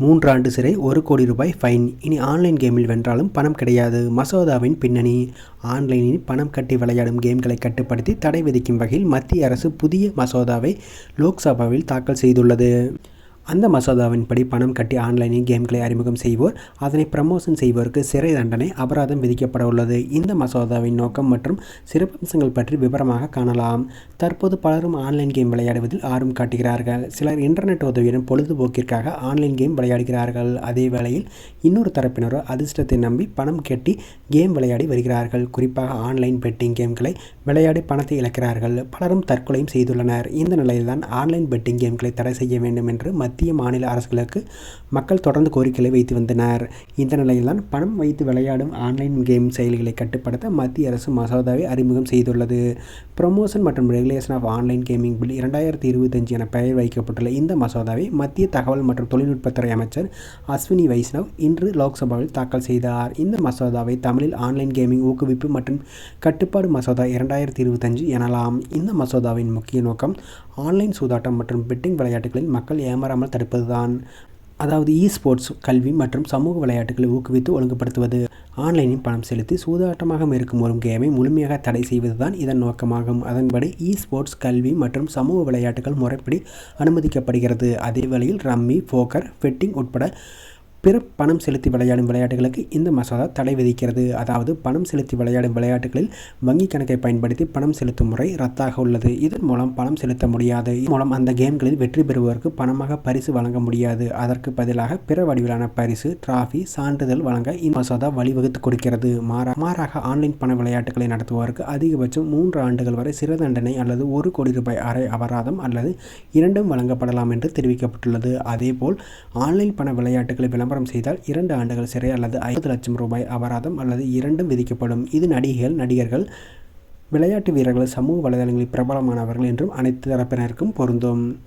மூன்றாண்டு சிறை ஒரு கோடி ரூபாய் ஃபைன். இனி ஆன்லைன் கேமில் வென்றாலும் பணம் கிடையாது. மசோதாவின் பின்னணி. ஆன்லைனில் பணம் கட்டி விளையாடும் கேம்களை கட்டுப்படுத்தி தடை விதிக்கும் வகையில் மத்திய அரசு புதிய மசோதாவை லோக்சபாவில் தாக்கல் செய்துள்ளது. அந்த மசோதாவின்படி பணம் கட்டி ஆன்லைனில் கேம்களை அறிமுகம் செய்வோர். அதனை ப்ரமோஷன் செய்வோருக்கு சிறை தண்டனை அபராதம் விதிக்கப்பட உள்ளது. இந்த மசோதாவின் நோக்கம் மற்றும் சிறப்பம்சங்கள் பற்றி விவரமாக காணலாம். தற்போது பலரும் ஆன்லைன் கேம் விளையாடுவதில் ஆர்வம் காட்டுகிறார்கள். சிலர் இன்டர்நெட் உதவியுடன் பொழுதுபோக்கிற்காக ஆன்லைன் கேம் விளையாடுகிறார்கள். அதே வேளையில் இன்னொரு தரப்பினரோ அதிர்ஷ்டத்தை நம்பி பணம் கட்டி கேம் விளையாடி வருகிறார்கள். குறிப்பாக ஆன்லைன் பெட்டிங் கேம்களை விளையாடி பணத்தை இழக்கிறார்கள். பலரும் தற்கொலையும் செய்துள்ளனர். இந்த நிலையில்தான் ஆன்லைன் பெட்டிங் கேம்களை தடை செய்ய வேண்டும் என்று மத்திய மாநில அரசுகளுக்கு மக்கள் தொடர்ந்து கோரிக்கைகளை வைத்து வந்தனர். இந்த நிலையில்தான் பணம் வைத்து விளையாடும் ஆன்லைன் கேம் செயலிகளை கட்டுப்படுத்த மத்திய அரசு மசோதாவை அறிமுகம் செய்துள்ளது. ப்ரொமோஷன் மற்றும் regulation of online gaming bill இரண்டாயிரத்தி இருபத்தஞ்சு என பெயர் வைக்கப்பட்டுள்ள இந்த மசோதாவை மத்திய தகவல் மற்றும் தொழில்நுட்பத்துறை அமைச்சர் அஸ்வினி வைஷ்ணவ் இன்று லோக்சபாவில் தாக்கல் செய்தார். இந்த மசோதாவை தமிழில் ஆன்லைன் கேமிங் ஊக்குவிப்பு மற்றும் கட்டுப்பாடு மசோதா இரண்டாயிரத்தி இருபத்தஞ்சு எனலாம் இந்த மசோதாவின் முக்கிய நோக்கம் ஆன்லைன் சூதாட்டம் மற்றும் பெட்டிங் விளையாட்டுகளில் மக்கள் ஏமாறாமல் தடுப்பதுதான். அதாவது இ ஸ்போர்ட்ஸ் கல்வி மற்றும் சமூக விளையாட்டுகளை ஊக்குவித்து ஒழுங்குபடுத்துவது. ஆன்லைனில் பணம் செலுத்தி சூதாட்டமாக இருக்கும் ஒரு கேமை முழுமையாக தடை செய்வதுதான் இதன் நோக்கமாகும். அதன்படி இ ஸ்போர்ட்ஸ் கல்வி மற்றும் சமூக விளையாட்டுகள் முறைப்படி அனுமதிக்கப்படுகிறது. அதே வேளையில் ரம்மி போக்கர் பெட்டிங் உட்பட பிற பணம் செலுத்தி விளையாடும் விளையாட்டுகளுக்கு இந்த மசோதா தடை விதிக்கிறது. அதாவது பணம் செலுத்தி விளையாடும் விளையாட்டுகளில் வங்கி கணக்கை பயன்படுத்தி பணம் செலுத்தும் முறை ரத்தாக உள்ளது. இதன் மூலம் பணம் செலுத்த முடியாது. இதன் மூலம் அந்த கேம்களில் வெற்றி பெறுவதற்கு பணமாக பரிசு வழங்க முடியாது. அதற்கு பதிலாக பிற வடிவிலான பரிசு டிராஃபி சான்றிதழ் வழங்க இந்த மசோதா வழிவகுத்து கொடுக்கிறது. மாறா மாறாக ஆன்லைன் பண விளையாட்டுகளை நடத்துவதற்கு அதிகபட்சம் மூன்று ஆண்டுகள் வரை சிறை தண்டனை அல்லது ஒரு கோடி ரூபாய் அரை அபராதம் அல்லது இரண்டும் வழங்கப்படலாம் என்று தெரிவிக்கப்பட்டுள்ளது. அதேபோல் ஆன்லைன் பண விளையாட்டுகளை விளம்பரம் செய்தால் இரண்டு ஆண்டுகள் சிறை அல்லது ஐம்பது லட்சம் ரூபாய் அபராதம் அல்லது இரண்டும் விதிக்கப்படும். இது நடிகைகள் நடிகர்கள் விளையாட்டு வீரர்கள் சமூக வலைதளங்களில் பிரபலமானவர்கள் என்றும் அனைத்து தரப்பினருக்கும் பொருந்தும்.